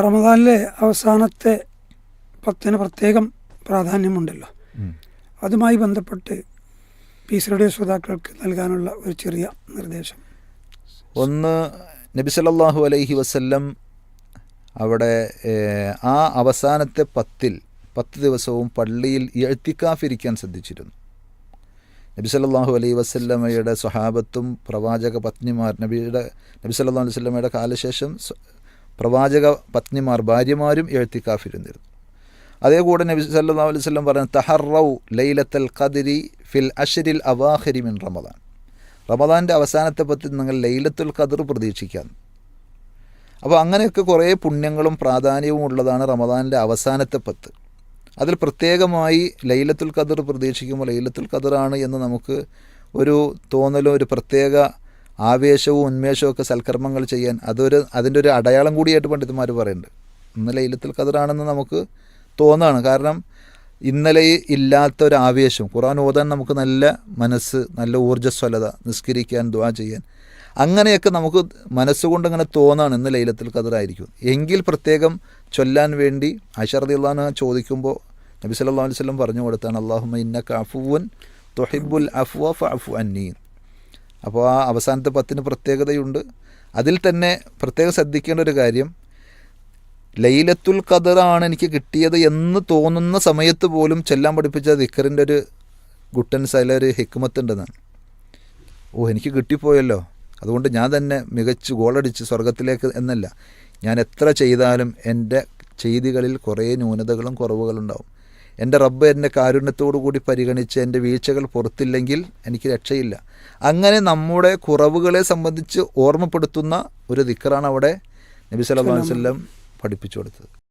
റമദാനിലെ അവസാനത്തെ പത്തിന് പ്രത്യേകം പ്രാധാന്യമുണ്ടല്ലോ. അതുമായി ബന്ധപ്പെട്ട് പീസ് റേഡിയോ ശ്രോതാക്കൾക്ക് നൽകാനുള്ള ഒരു ചെറിയ നിർദ്ദേശം. ഒന്ന് നബി സല്ലല്ലാഹു അലൈഹി വസല്ലം അവിടെ ആ അവസാനത്തെ പത്തിൽ പത്ത് ദിവസവും പള്ളിയിൽ എഴുത്തിക്കാഫിരിക്കാൻ ശ്രദ്ധിച്ചിരുന്നു. നബി സല്ലല്ലാഹു അലൈഹി വസല്ലമയുടെ സ്വഹാബത്തും പ്രവാചക പത്നിമാർ നബിയുടെ നബി സല്ലല്ലാഹു അലൈഹി വസല്ലമയുടെ കാലശേഷം പ്രവാചക പത്നിമാർ ഭാര്യമാരും എഴുത്തിക്കാഫിരുന്നിരുന്നു. അതേ കൂടെ നബി സല്ലല്ലാഹു അലൈഹി വസല്ലം പറഞ്ഞു തഹറൗ ലൈലത്തൽ ഖദിരി ഫിൽ അഷരിൽ അവാഹരി മിൻ റമദാൻ. റമദാന്റെ അവസാനത്തെ പത്തി നിങ്ങൾ ലൈലത്തുൽ ഖദർ പ്രതീക്ഷിക്കാം അപ്പോൾ അങ്ങനെയൊക്കെ കുറേ പുണ്യങ്ങളും പ്രാധാന്യവും ഉള്ളതാണ് റമദാനിന്റെ അവസാനത്തെ പത്ത്. അതിൽ പ്രത്യേകമായി ലൈലത്തുൽ ഖദർ പ്രതീക്ഷിക്കുമ്പോൾ ലൈലത്തുൽ ഖദറാണ് എന്ന് നമുക്ക് ഒരു തോന്നലും ഒരു പ്രത്യേക ആവേശവും ഉന്മേഷവും ഒക്കെ സൽക്കർമ്മങ്ങൾ ചെയ്യാൻ അതൊരു അതിന്റെ ഒരു അടയാളം കൂടിയായിട്ട് പണ്ഡിതന്മാർ പറയുന്നുണ്ട്. ഇന്ന് ലൈലത്തുൽ കതിറാണെന്ന് നമുക്ക് തോന്നാണ്. കാരണം ഇന്നലെ ഇല്ലാത്ത ഒരു ആവേശം ഖുറാൻ ഓതാൻ നമുക്ക് നല്ല മനസ്സ് നല്ല ഊർജസ്വലത നിസ്കരിക്കാൻ ദ്വാ ചെയ്യാൻ അങ്ങനെയൊക്കെ നമുക്ക് മനസ്സുകൊണ്ട് അങ്ങനെ തോന്നാണ് ഇന്ന് ലൈലത്തിൽ കതിറായിരിക്കും എങ്കിൽ പ്രത്യേകം ചൊല്ലാൻ വേണ്ടി അഷർദിള്ളാന്ന് ചോദിക്കുമ്പോൾ നബി സല്ലാ അലൈഹി വസല്ലം പറഞ്ഞു കൊടുത്താണ് അള്ളാഹുമ ഇന്നക അഫുവൻ തൊഹിബുൽ അഫ്വ ഫഅഫു അന്നീ. അപ്പോൾ ആ അവസാനത്തെ പത്തിന് പ്രത്യേകതയുണ്ട്. അതിൽ തന്നെ പ്രത്യേകം ശ്രദ്ധിക്കേണ്ട ഒരു കാര്യം ലൈലത്തുൽ ഖദറാണ് എനിക്ക് കിട്ടിയത് എന്ന് തോന്നുന്ന സമയത്ത് പോലും ചെല്ലാൻ പഠിപ്പിച്ച ദിക്കറിന്റെ ഒരു ഗുട്ടൻസ് അതിലൊരു ഹിക്മത്ത് ഹിക്മത്തുണ്ടെന്നാണ്. ഓ എനിക്ക് കിട്ടിപ്പോയല്ലോ. അതുകൊണ്ട് ഞാൻ തന്നെ മികച്ച് ഗോളടിച്ച് സ്വർഗത്തിലേക്ക് എന്നല്ല. ഞാൻ എത്ര ചെയ്താലും എന്റെ ചെയ്തികളിൽ കുറേ ന്യൂനതകളും കുറവുകളുണ്ടാവും. എന്റെ റബ്ബ് എന്റെ കാരുണ്യത്തോടു കൂടി പരിഗണിച്ച് എന്റെ വീഴ്ചകൾ പുറത്തില്ലെങ്കിൽ എനിക്ക് രക്ഷയില്ല. അങ്ങനെ നമ്മുടെ കുറവുകളെ സംബന്ധിച്ച് ഓർമ്മപ്പെടുത്തുന്ന ഒരു ദിക്കറാണ് അവിടെ നബി അലൈഹി വസല്ലം പഠിപ്പിച്ചു കൊടുത്തത്.